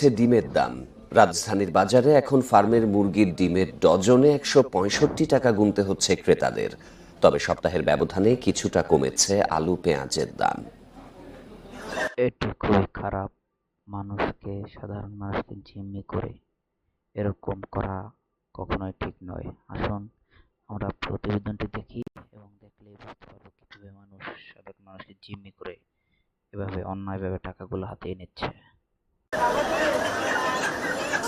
হচ্ছে ডিমের দাম। রাজধানীর বাজারে এখন ফার্মের মুরগির ডিমের ডজনে একশো পঁয়ষট্টি টাকা গুনতে হচ্ছে ক্রেতাদের। তবে সপ্তাহের ব্যবধানে কিছুটা কমেছে আলু পেঁয়াজের দাম। এটি খুবই খারাপ। মানুষকে সাধারণ মানুষকে জিম্মি করে এরকম করা কখনোই ঠিক নয়। আসুন, আমরা প্রতিবেদনটি দেখি এবং দেখলেই বুঝতে পারব কীভাবে মানুষ সাধারণ মানুষকে জিম্মি করে এভাবে অন্যায়ভাবে টাকাগুলো হাতিয়ে নিচ্ছে।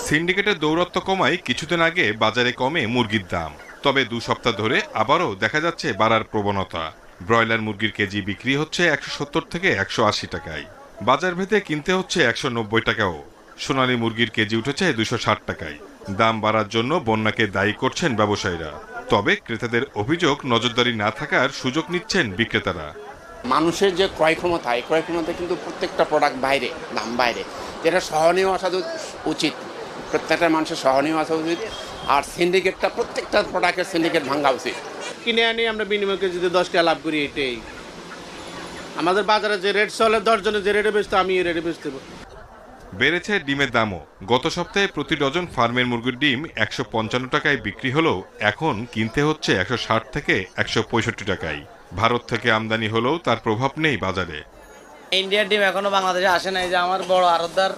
সিন্ডিকেটের দৌরত্ব কমায় কিছুদিন আগে বাজারে কমে মুরগির দাম। তবে দু সপ্তাহ ধরে আবারও দেখা যাচ্ছে বাড়ার প্রবণতা। ব্রয়লার মুরগির কেজি বিক্রি হচ্ছে একশো সত্তর থেকে একশো আশি টাকায়। বাজার ভেদে কিনতে হচ্ছে একশো নব্বই টাকাও। সোনালী মুরগির কেজি উঠেছে দুশো ষাট টাকায়। দাম বাড়ার জন্য বন্যাকে দায়ী করছেন ব্যবসায়ীরা। তবে ক্রেতাদের অভিযোগ নজরদারি না থাকার সুযোগ নিচ্ছেন বিক্রেতারা। মানুষের যে ক্রয় ক্ষমতা এই ক্রয় ক্ষমতা কিন্তু প্রত্যেকটা প্রোডাক্ট বাইরে দাম বাইরে। যেটা সহনীয় আসা উচিত প্রত্যেকটা মানুষের সহনীয় আসা উচিত। আর সিন্ডিকেটটা প্রত্যেকটা প্রোডাক্টের সিন্ডিকেট ভাঙা উচিত। কিনে আনি আমরা বিনিময় কেজিতে দশ টাকা লাভ করি এটাই। আমাদের বাজারে যে রেট চলে দশজনে যে রেটে বেচতো আমি এই রেটে বেচতে বেড়েছে ডিমের দামও। গত সপ্তাহে প্রতি ডজন ফার্মের মুরগির ডিম একশো পঞ্চান্ন টাকায় বিক্রি হলেও এখন কিনতে হচ্ছে একশো ষাট থেকে একশো পঁয়ষট্টি টাকায়। ভারত থেকে আমদানি হলেও তার প্রভাব নেই বাজারে। ইন্ডিয়ার ডিম এখনও বাংলাদেশে আসে নাই যে আমার বড় আরতদার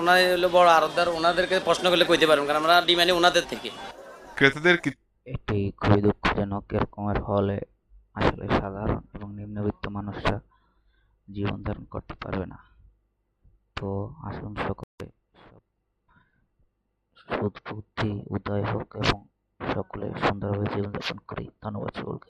ওনার হলো বড় আরদার ওনাদেরকে প্রশ্ন করলে কইতে পারবেন কারণ আমরা ডিম আনি ওনাদের থেকে। ক্রেতাদের এটি খুবই দুঃখজনক এরকমের হলে আসলে সাধারণ এবং নিম্নবিত্ত মানুষরা জীবন ধারণ করতে পারবে না। তো আসুন সকলে সুদ বুদ্ধি উদয় হোক এবং সকলে সুন্দরভাবে জীবনযাপন করি। ধন্যবাদ সকলকে।